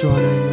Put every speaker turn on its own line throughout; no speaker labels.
说了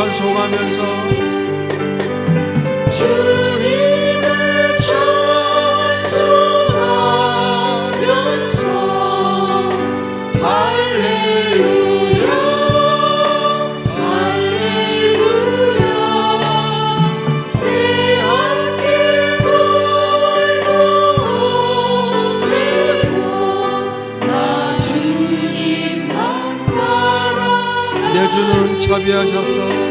찬송하면서
주님을 찬송하면서 할렐루야 할렐루야. 내 어깨 골로 나 주님만 따라
내 주는 자비하셔서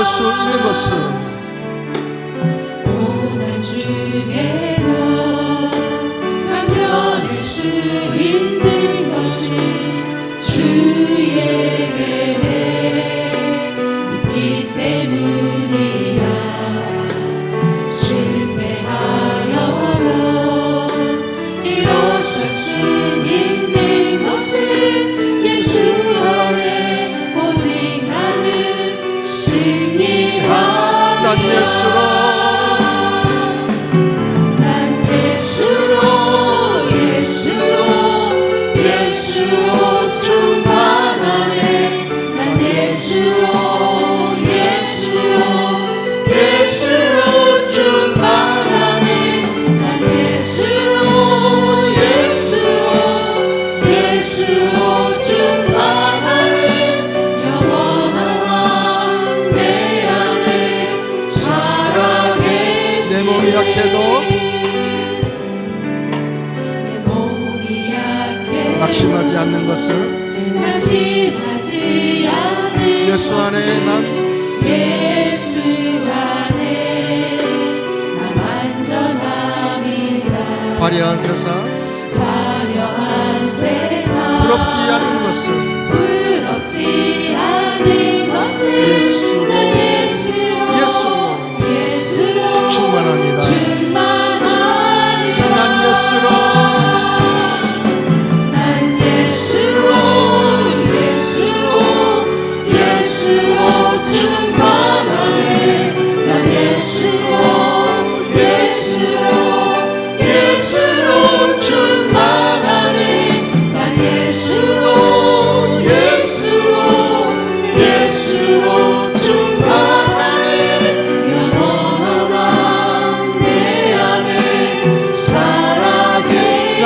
verso e negocia.
예수로 낙심하지 않는 것은
낙심하지 않는
예수 안에 난
예수 안에 난 완전합니다
화려한 세상
화려한 세상.
부럽지 않는 것은
부럽지
않는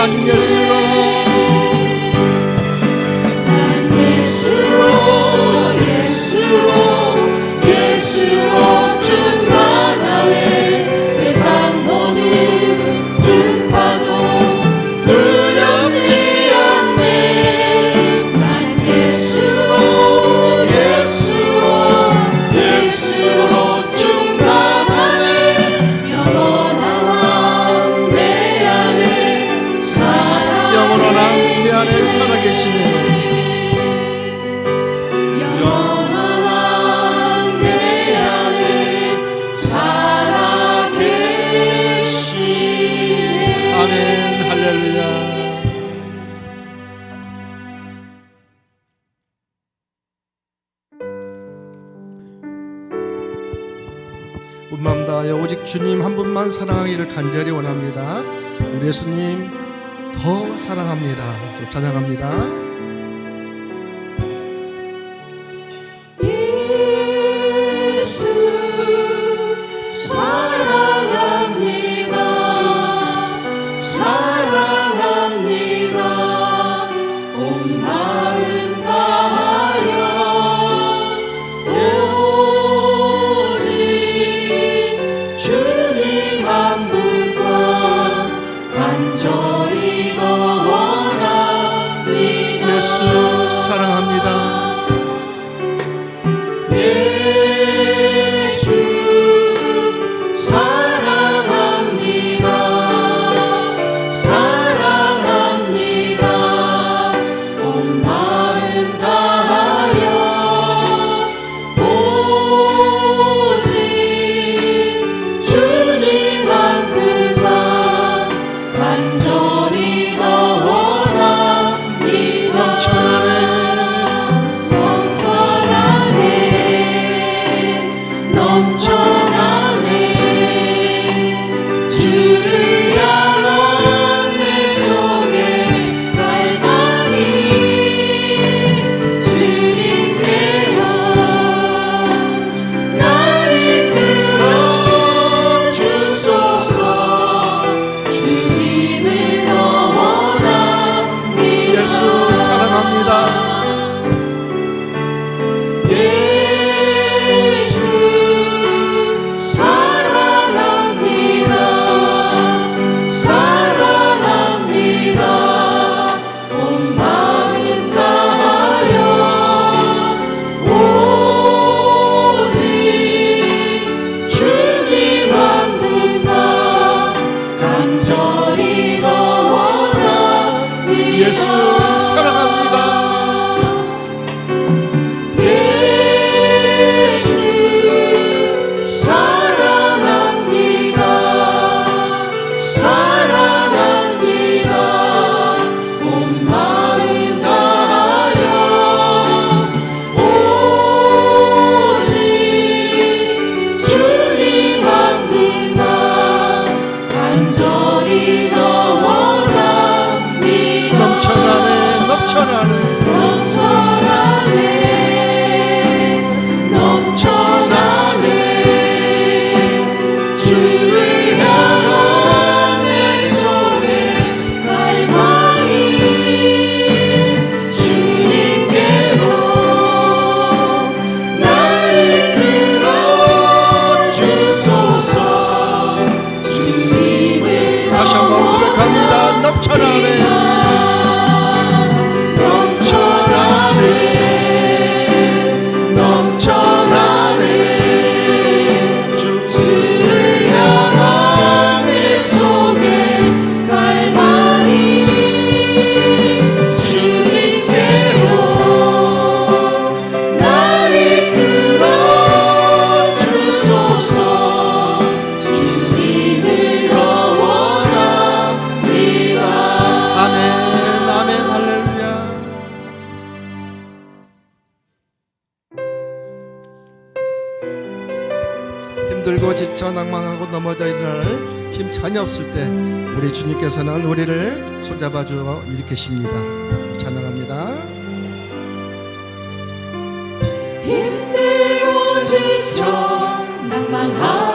on Lord. 주님 한 분만 사랑하기를 간절히 원합니다. 우리 예수님 더 사랑합니다. 찬양합니다.
glory. 주여 일으키십니다. 찬양합니다.
힘들고 지쳐 낭만하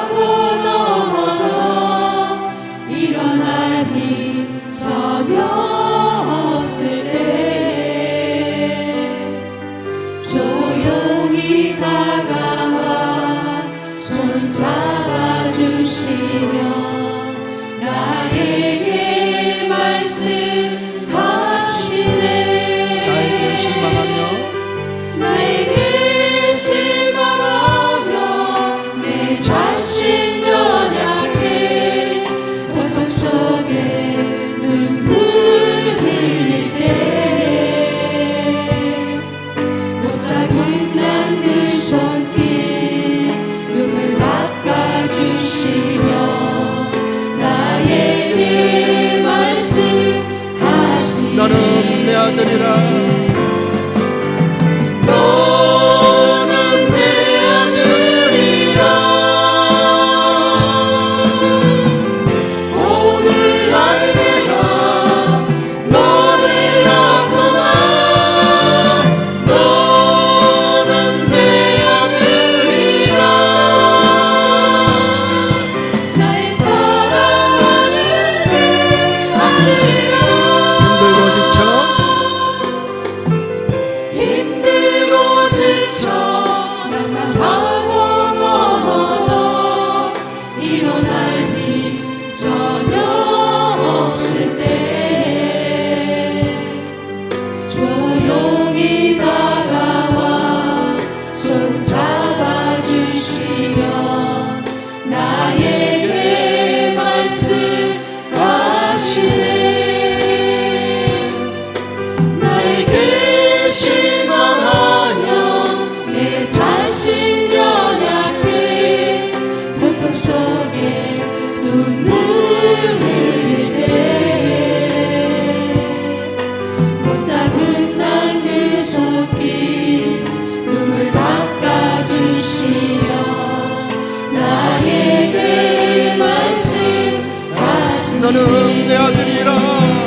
너는 내 아들이라.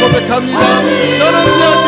고백합니다. 너는 내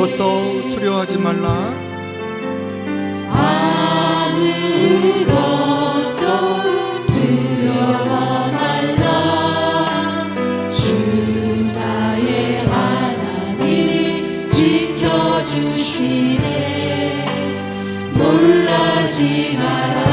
아무것도
두려워하지
말라.
아무것도 두려워 말라. 주 나의 하나님이 지켜주시네. 놀라지 마라.